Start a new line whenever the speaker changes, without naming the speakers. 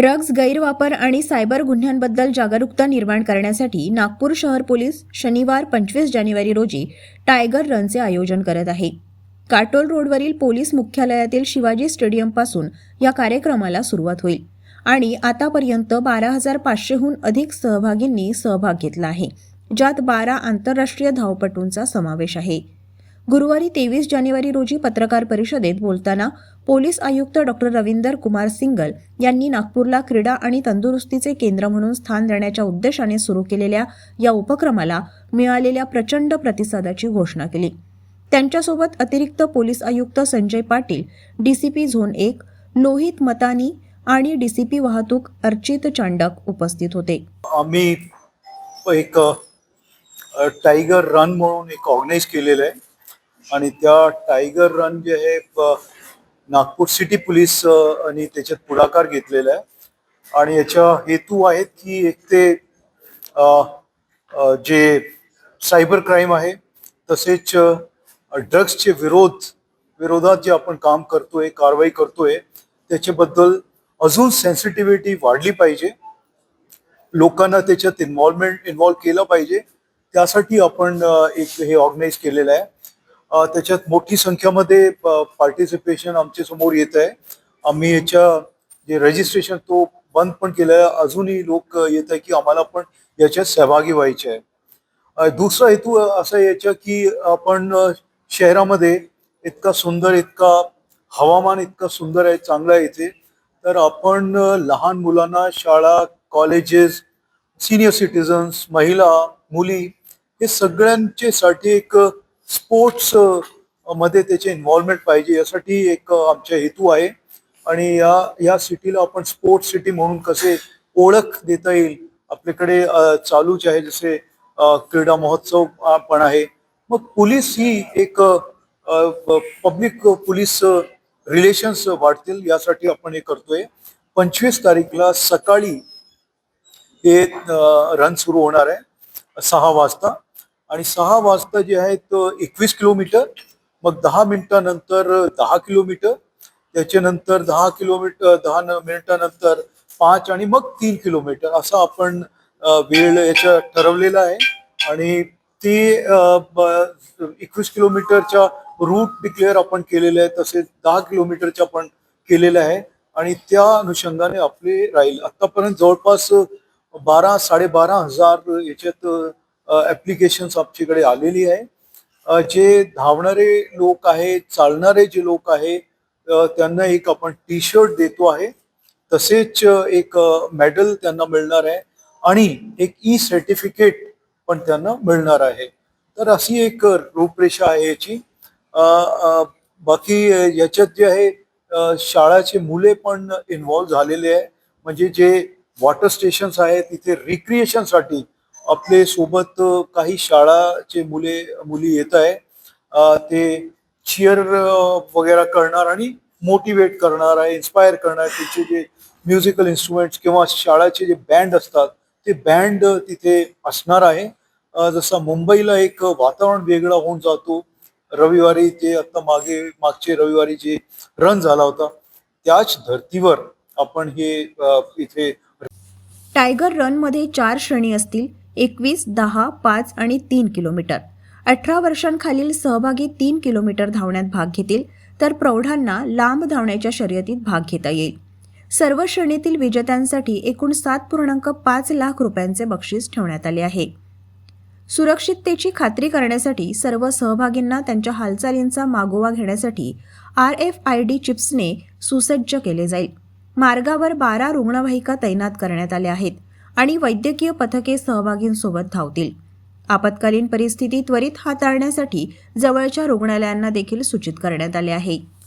Drugs गैरवापर आणि cyber गुन्ह्यांबद्दल जागरूकता निर्माण करण्यासाठी नागपूर शहर पोलीस शनिवार पंचवीस जानेवारी रोजी टायगर रनचे आयोजन करत आहे. काटोल रोडवरील पोलीस मुख्यालयातील शिवाजी स्टेडियमपासून या कार्यक्रमाला सुरुवात होईल आणि आतापर्यंत बारा हजार पाचशेहून अधिक सहभागींनी सहभाग घेतला आहे ज्यात बारा आंतरराष्ट्रीय धावपटूंचा समावेश आहे. गुरुवारी तेवीस जानेवारी रोजी पत्रकार परिषदेत बोलताना पोलीस आयुक्त डॉक्टर रविंदर कुमार सिंगल यांनी नागपूरला क्रीडा आणि तंदुरुस्तीचे केंद्र म्हणून स्थान देण्याच्या उद्देशाने सुरू केलेल्या या उपक्रमाला मिळालेल्या प्रचंड प्रतिसादाची घोषणा केली. त्यांच्यासोबत अतिरिक्त पोलीस आयुक्त संजय पाटील डीसीपी झोन एक लोहित मतानी आणि डीसीपी वाहतूक अर्चित चांडक उपस्थित होते.
आम्ही एक टायगर रन म्हणून एक ऑर्गनाईज केलेलं आहे. आणि त्या टायगर रन जे आहे नागपूर सिटी पोलीस आणि त्याच्यात पुढाकार घेतलेला आहे. आणि याच्या हेतू आहेत की एक ते जे सायबर क्राईम आहे तसेच ड्रग्सचे विरोध विरोधात जे आपण काम करतोय कारवाई करतोय त्याच्याबद्दल अजून सेन्सिटिव्हिटी वाढली पाहिजे. लोकांना त्याच्यात इन्व्हॉल्वमेंट इन्व्हॉल्व केलं पाहिजे. त्यासाठी आपण एक हे ऑर्गनाईज केलेलं आहे. त्याच्यात मोठी संख्यामध्ये पार्टिसिपेशन आमच्यासमोर येत आहे. आम्ही याच्या जे रजिस्ट्रेशन तो बंद पण केलं आहे. अजूनही लोक येत आहे की आम्हाला पण याच्यात सहभागी व्हायचे आहे. दुसरा हेतू असा याच्या की आपण शहरामध्ये इतका सुंदर इतका हवामान इतकं सुंदर आहे चांगलं आहे इथे. तर आपण लहान मुलांना शाळा कॉलेजेस सिनियर सिटीजन्स महिला मुली हे सगळ्यांचे साठी एक स्पोर्ट्समध्ये त्याचे इन्व्हॉल्वमेंट पाहिजे यासाठी एक आमच्या आमचा हेतू आहे. आणि या या सिटीला आपण स्पोर्ट्स सिटी म्हणून कसे ओळख देता येईल आपल्याकडे चालूच आहे जसे क्रीडा महोत्सव पण आहे. मग पोलीस ही एक पब्लिक पोलीस रिलेशन्स वाढतील यासाठी आपण हे करतोय. पंचवीस तारीखला सकाळी हे रन सुरू होणार आहे सहा वाजता. आणि सहा वाजता जे आहे तो एकवीस किलोमीटर मग दहा मिनिटानंतर दहा किलोमीटर त्याच्यानंतर दहा किलोमीटर दहा न- मिनिटानंतर पाच आणि मग तीन किलोमीटर असा आपण वेळ याच्या ठरवलेला आहे. आणि ते एकवीस किलोमीटरच्या रूट डिक्लेअर आपण केलेले आहे तसेच दहा किलोमीटरच्या पण केलेलं आहे. आणि त्या अनुषंगाने आपले राहील. आतापर्यंत जवळपास बारा साडेबारा हजार याच्यात ॲप्लिकेशन्स आमच्याकडे आलेली आहे. जे धावणारे लोक आहेत चालणारे जे लोक आहे त्यांना एक आपण टी शर्ट देतो आहे. तसेच एक मेडल त्यांना मिळणार आहे आणि एक ई सर्टिफिकेट पण त्यांना मिळणार आहे. तर अशी एक रूपरेषा आहे याची. बाकी याच्यात जे आहे शाळाचे मुले पण इन्व्हॉल्व झालेले आहे. म्हणजे जे वॉटर स्टेशन्स आहेत तिथे रिक्रिएशनसाठी आपले सोबत काही शाळाचे मुले मुली येत आहे. ते चिअर वगैरे करणार आणि मोटिवेट करणार आहे इन्स्पायर करणार त्याचे जे म्युझिकल इन्स्ट्रुमेंट्स किंवा शाळाचे जे बँड असतात ते बँड तिथे असणार आहे. जसं मुंबईला एक वातावरण वेगळा होऊन जातो. रविवारी ते आता मागे मागचे रविवारी जे रन झाला होता त्याच धर्तीवर आपण हे इथे
टायगर रनमध्ये चार श्रेणी असतील. एकवीस दहा पाच आणि तीन किलोमीटर. अठरा वर्षांखालील सहभागी तीन किलोमीटर धावण्यात भाग घेतील तर प्रौढांना लांब धावण्याच्या शर्यतीत भाग घेता येईल. सर्व श्रेणीतील विजेत्यांसाठी एकूण सात पूर्णांक पाच लाख रुपयांचे बक्षीस ठेवण्यात आले आहे. सुरक्षिततेची खात्री करण्यासाठी सर्व सहभागींना त्यांच्या हालचालींचा मागोवा घेण्यासाठी आर एफ आय डी चिप्सने सुसज्ज केले जाईल. मार्गावर बारा रुग्णवाहिका तैनात करण्यात आल्या आहेत. आणि वैद्यकीय पथके सहभागींसोबत धावतील. आपत्कालीन परिस्थिती त्वरित हाताळण्यासाठी जवळच्या रुग्णालयांना देखील सूचित करण्यात आले आहे.